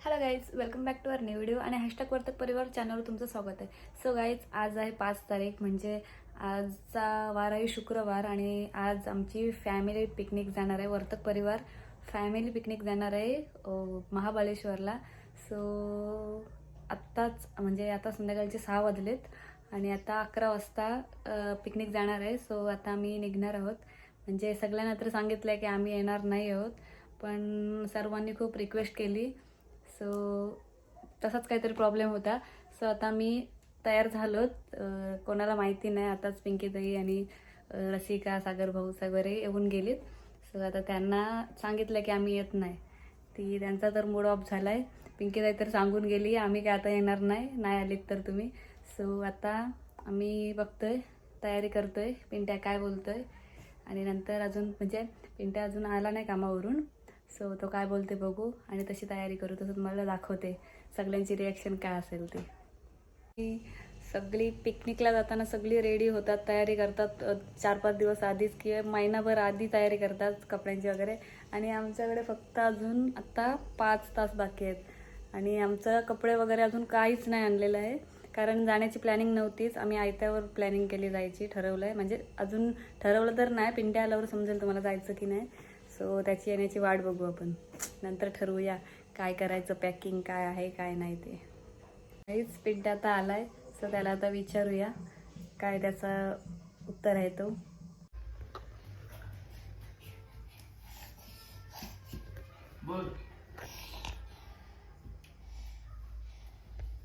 Hello guys welcome back to uh new video आणि hashtag Vartak परिवार चॅनलवर तुमचं स्वागत आहे. सो गाईज आज आहे पाच तारीख म्हणजे आजचा वार आहे शुक्रवार आणि आज आमची फॅमिली पिकनिक जाणार आहे वर्तक परिवार फॅमिली पिकनिक जाणार आहे महाबळेश्वरला. सो आत्ताच म्हणजे आता संध्याकाळचे सहा वाजलेत आणि आता अकरा वाजता पिकनिक जाणार आहे. सो आता आम्ही निघणार आहोत. म्हणजे सगळ्यांना तर सांगितलं आहे की आम्ही येणार नाही आहोत पण सर्वांनी खूप रिक्वेस्ट केली. सो तसाच काहीतरी प्रॉब्लेम होता. सो आता मी तयार झालोत कोणाला माहिती नाही आताच पिंकीताई आणि रसिका सागर भाऊ वगैरे येऊन गेलीत. सो आता त्यांना सांगितलं की आम्ही येत नाही. ती त्यांचा तर मूड ऑफ झाला आहे पिंकीताई तर सांगून गेली आम्ही काय आता येणार नाही? नाही आलीत तर तुम्ही. सो आता आम्ही बघतोय तयारी करतोय पिंट्या काय बोलतोय. आणि नंतर अजून म्हणजे पिंट्या अजून आला नाही कामावरून. सो तो काय बोलते बघू. आणि तशी तयारी करू. तसं तुम्हाला दाखवते. सगळ्यांची रिॲक्शन काय असेल ते. ती सगळी पिकनिकला जाताना सगळी रेडी होतात तयारी करतात. चार पाच दिवस आधीच किंवा महिनाभर आधी तयारी करतात कपड्यांची वगैरे. आणि आमच्याकडे फक्त अजून आत्ता पाच तास बाकी आहेत. आणि आमचं कपडे वगैरे अजून काहीच नाही आणलेलं आहे. कारण जाण्याची प्लॅनिंग नव्हतीच. आम्ही आयत्यावर प्लॅनिंग केली जायची ठरवलं आहे म्हणजे अजून ठरवलं तर नाही पिंट्या आल्यावर समजेल तुम्हाला जायचं की नाही. सो त्याची येण्याची वाट बघू आपण. नंतर ठरवूया काय करायचं पॅकिंग काय आहे काय नाही ते. काहीच पिंट्या आता आलाय सो त्याला आता विचारूया काय त्याचा उत्तर आहे तो.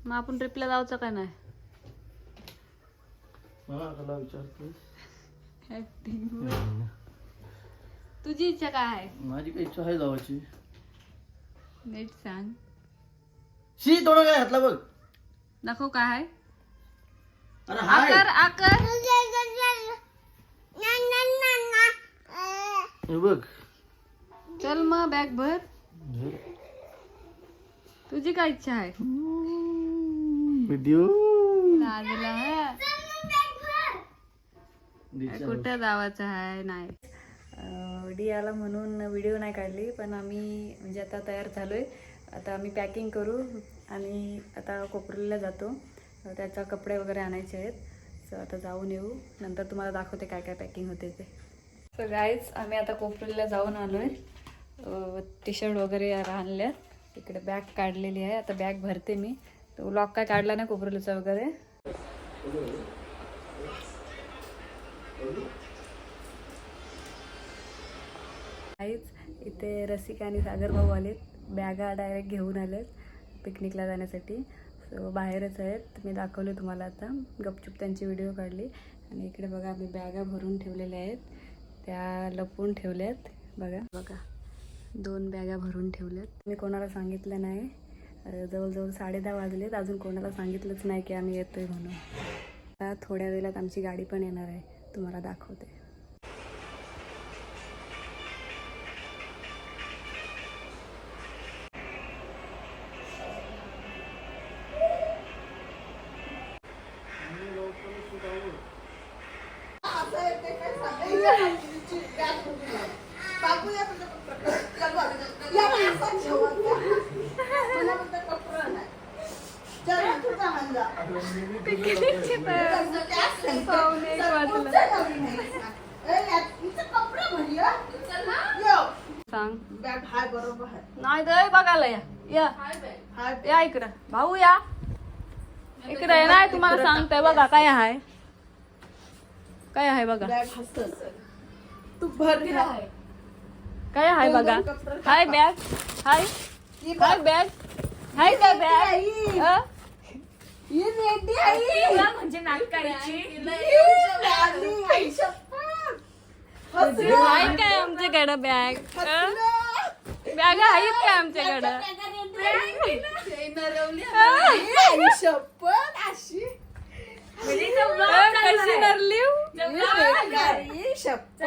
मग आपण ट्रिपला जायचं का नाही? मला विचारतोस. तुझी इच्छा काय आहे? माझी काही इच्छा आहे जावाची नीट सांग. शी थोडं काय घातला बघ. दाखव काय आहे. अरे हाय. आकर आकर. हे बघ. चल मग बॅग भर. तुझी काय इच्छा आहे? व्हिडिओ लाजला हा. कुठं जावाचं आहे? नाही. डी आला म्हणून व्हिडिओ नाही काढली पण आम्ही म्हणजे आता तयार झालो आहे आता आम्ही पॅकिंग करू आणि आता कोपरीला जातो. त्याचा कपडे वगैरे आणायचे आहेत. सो आता जाऊन येऊ. नंतर तुम्हाला दाखवते काय काय पॅकिंग होते ते. सो गाईज आम्ही आता कोपरीला जाऊन आलो आहे टी शर्ट वगैरे आणल्यात. इकडे बॅग काढलेली आहे. आता बॅग भरते मी. तो लॉक काय काढला ना कोपरीचा वगैरे? काहीच इथे रसिका आणि सागर भाऊ आलेत. बॅगा डायरेक्ट घेऊन आलेत पिकनिकला जाण्यासाठी. सो बाहेरच आहेत. मी दाखवले तुम्हाला आता. गपचूप त्यांची व्हिडिओ काढली. आणि इकडे बघा आम्ही बॅगा भरून ठेवलेल्या आहेत. त्या लपवून ठेवल्यात. बघा. बघा. दोन बॅगा भरून ठेवल्यात. मी कोणाला सांगितलं नाही. जवळजवळ साडे दहा वाजलेत. अजून कोणाला सांगितलंच नाही की आम्ही येतोय म्हणून. आता थोड्या वेळात आमची गाडी पण येणार आहे. तुम्हाला दाखवते. सांग. नाही तर बघायला या. या. या इकडं. भाऊ या. इकडे या. नाही तुम्हाला सांगतोय बघा काय आहे. काय आहे बघा? तू भर काय? आहे. बघा? हाय बॅग. हाय. हाय बॅग. हाय काय बॅग? म्हणजे आहे काय आमच्याकडं बॅग? बॅग आहेत काय आमच्याकडं कशी धरली शपथ?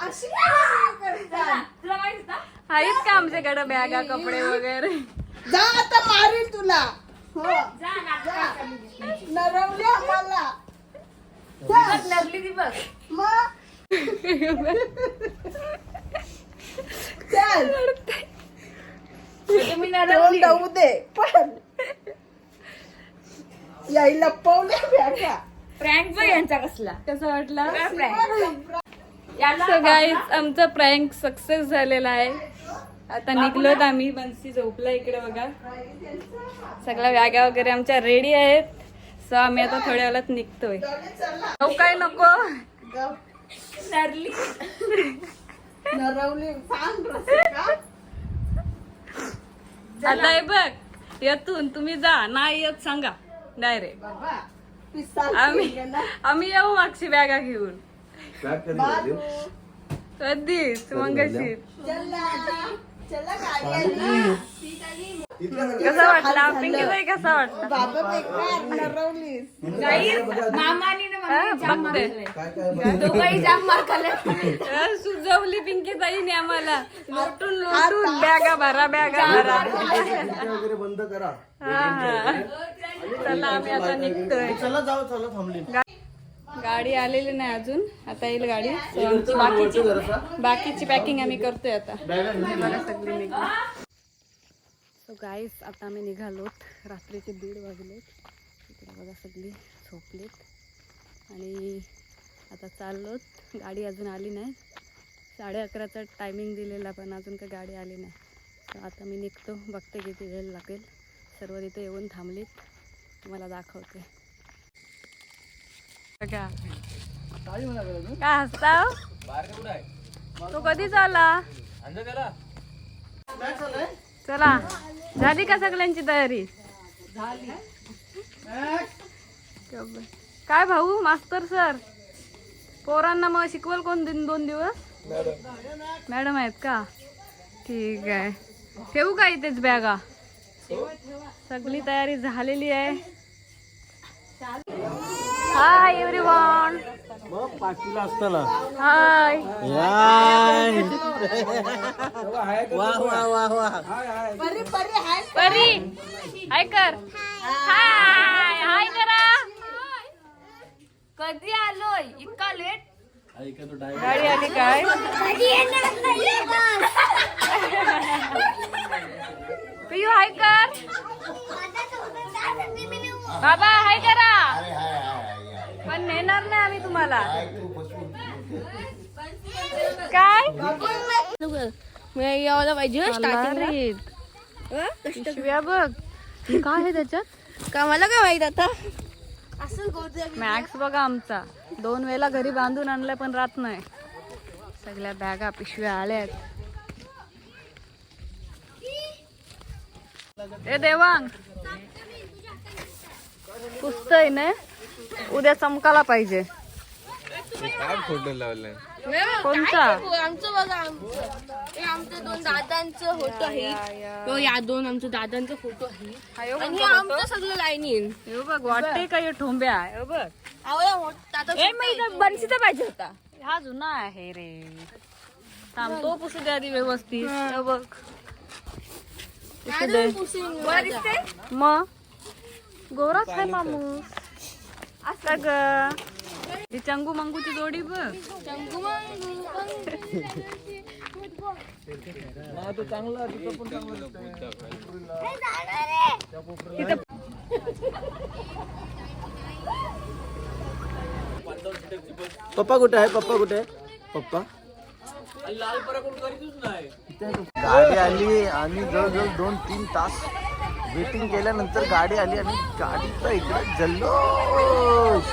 अशी आहेत का आमच्याकडं बॅगा कपडे वगैरे? जा आता मारील तुला. हो. नरवल्या मला मग? चल. तोंड जाऊ दे. पण. याई लपवले प्रँक बघ यांचा कसला? कसं वाटलं? सो गाईज आमचा प्रँक सक्सेस झालेला आहे. आता निघलोत आम्ही बन्सी झोपला इकडे बघा. सगळ्या बॅगा वगैरे आमच्या रेडी आहेत. सो आम्ही आता थोड्या वेळात निघतोय. काय नको? नरवली. आता हे बघ येतून तुम्ही जा नाही येत सांगा. डायरेक्ट बाबा पिस्ता आम्ही आम्ही येऊ मागची बॅगा घेऊन. कधीच चला चला गाडी आली. कसा वाटला? बघते. हा, सुजवली पिंकी ताईने आम्हाला. लोटून लोटून. बॅगा भरा बॅगा भरा. वगैरे बंद करा. चला आम्ही आता निघतोय. चला जाऊ चला थांबली. गाडी आलेली नाही अजून. आता येईल गाडी. So, आमची बाकीची बाकीची पॅकिंग आम्ही करतोय आता. बॅगा घेऊन बघा सगळी निघली. सो गाईस आता आम्ही निघालोत. रात्रीचे दीड वाजलेत. इकडे बघा सगळी झोपलेत. आणि आता चाललोत गाडी अजून आली नाही. साडे अकराचा टायमिंग दिलेला पण अजून काही गाडी आली नाही. तर आता मी निघतो. बघते किती वेळ लागेल. सर्व तिथे येऊन थांबलीत. तुम्हाला दाखवते. बघा. काय हसता तो कधी चाला काय चाललंय चला. झाली का सगळ्यांची तयारी? काय भाऊ? मास्तर सर. पोरांना मग शिकवल कोण दिन दोन दिवस? मॅडम. आहेत का? ठीक आहे. ठेवू का इथेच बॅगा? सगळी तयारी झालेली आहे. हाय एव्हरीवन मग पाचवीला असताना. हाय वा वा वा वा. परी परी हाय. परी. हाय कर. हाय हाय करा कधी आलोय? इतका लेट गाडी आली काय? पियू हाय कर. बाबा हाय करा. पण नेणार नाही आम्ही तुम्हाला. काय? यायला पाहिजे स्टार्टिंग बघ. काय आहे त्याच्यात? का मला काय माहीत आता? मॅक्स बघा आमचा. दोन वेळेला घरी बांधून आणलाय पण राहत नाही. सगळ्या बॅगा पिशव्या आल्यात. ए देवांग. पुसतय ना? उद्या चमकाला पाहिजे. कोणता आमचं बघा आमचं. हे आमचं दोन दादांचं फोटो आहे. तो या दोन आमच्या दादांचा फोटो आहे. आणि हे आमचं सगळं लाईनीन हे बघ वाटते का हे ठोंब्या? हे बघ. मोठा बनसीचा पाहिजे होता. हा जुना आहे रे. थांब तो पुसू दे आधी व्यवस्थित. हे. बघ. पुसू दे मग गोराच आहे मामूस आता ग. ही चंगू मंगूची जोडी बघ. पप्पा कुठे आहे? पप्पा कुठे आहे? पप्पा? गाडी आली आणि जवळजवळ दोन तीन तास वेटिंग केल्यानंतर गाडी आली आणि गाडीचा इकडे जल्लोष.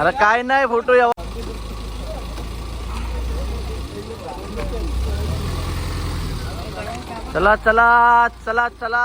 अरे काय नाही फोटो या चला चला चला चला.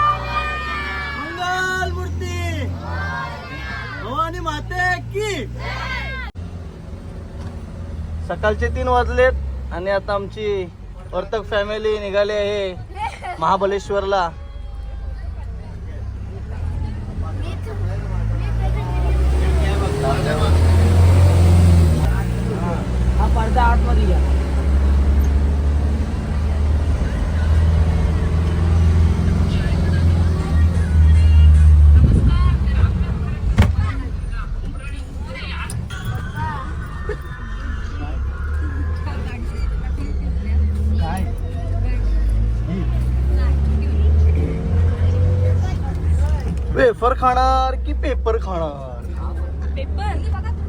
मंगल मूर्ती. भवानी माते की? सकाळचे तीन वाजलेत आणि आता आमची वर्तक फॅमिली निघाली आहे महाबलेश्वरला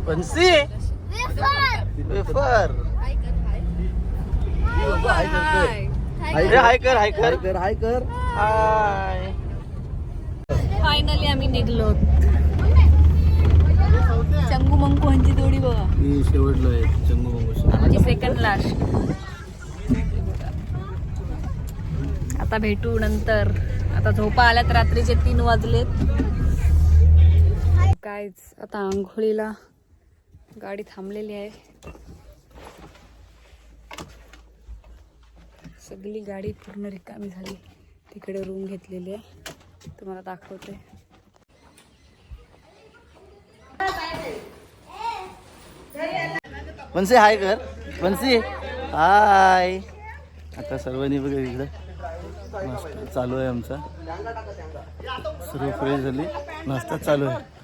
पंसी वेफर. हाय. कर हाय. कर हाय कर हाय. फायनली आम्ही निघलो. चंगू मंगू ह्यांची जोडी बघा. मी शेवटलो आहे चंगू आमची सेकंड लास्ट आता भेटू नंतर. आता झोपा आल्यात रात्रीचे तीन वाजलेत. कायच आता आंघोळीला गाडी थांबलेली आहे. सगळी गाडी पूर्ण रिकामी झाली. तिकडे रूम घेतलेली आहे. तुम्हाला दाखवते बनसे हाय कर. बनसी हाय. आता सर्वांनी बघा इकडे. नाश्ता चालू आहे आमचा. सर्व फ्रेश झाली. नाश्ता चालू आहे.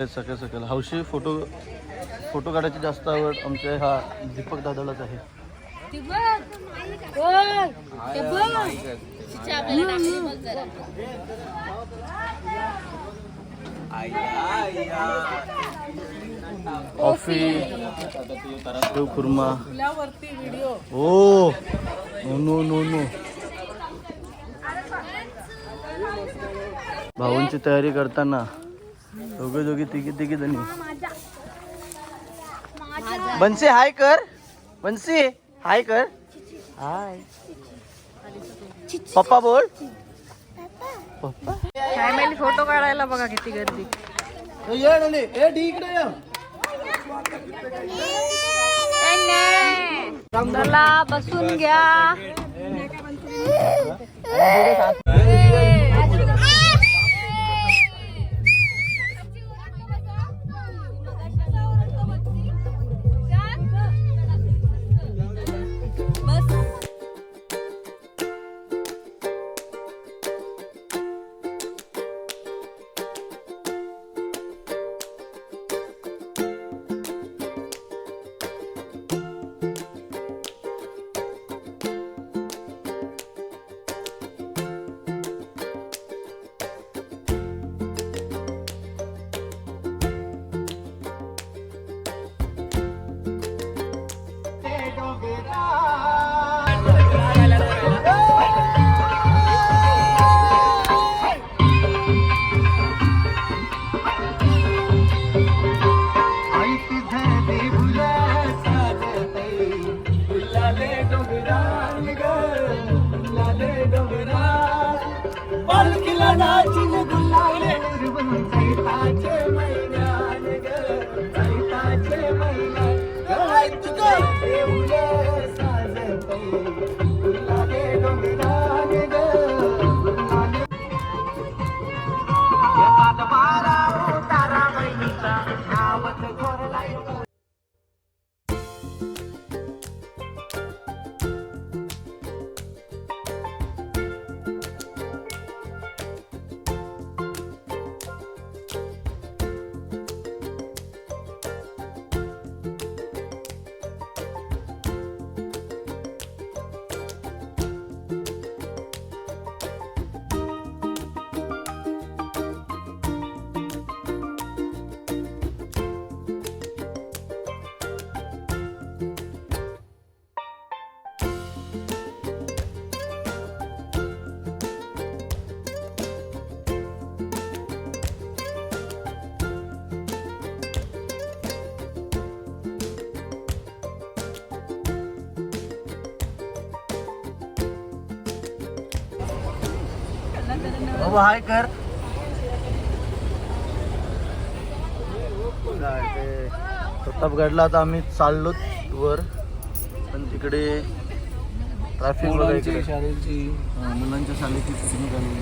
सकाळ सकाळ हौशी फोटो फोटो काढायची जास्त आवड आमच्या हा दीपक दादालाच आहे. कॉफी शेव खुर्मा. हो नो नो नो. भाऊंची तयारी करताना दोघे दोघे तिघी तिघी जणी. बनसे हाय कर. बनसी हाय कर. हाय. पप्पा बोल. पप्पा फॅमिली फ़ोटो काढायला बघा किती गर्दी. चला बसून घ्या. बाबा हाय कर. प्रतापगडला आता आम्ही चाललो वर. पण तिकडे ट्रॅफिक शाळेची. मुलांच्या शाळेची पिकनिक आली.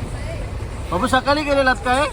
बाबू सकाळी गेलेलात काय?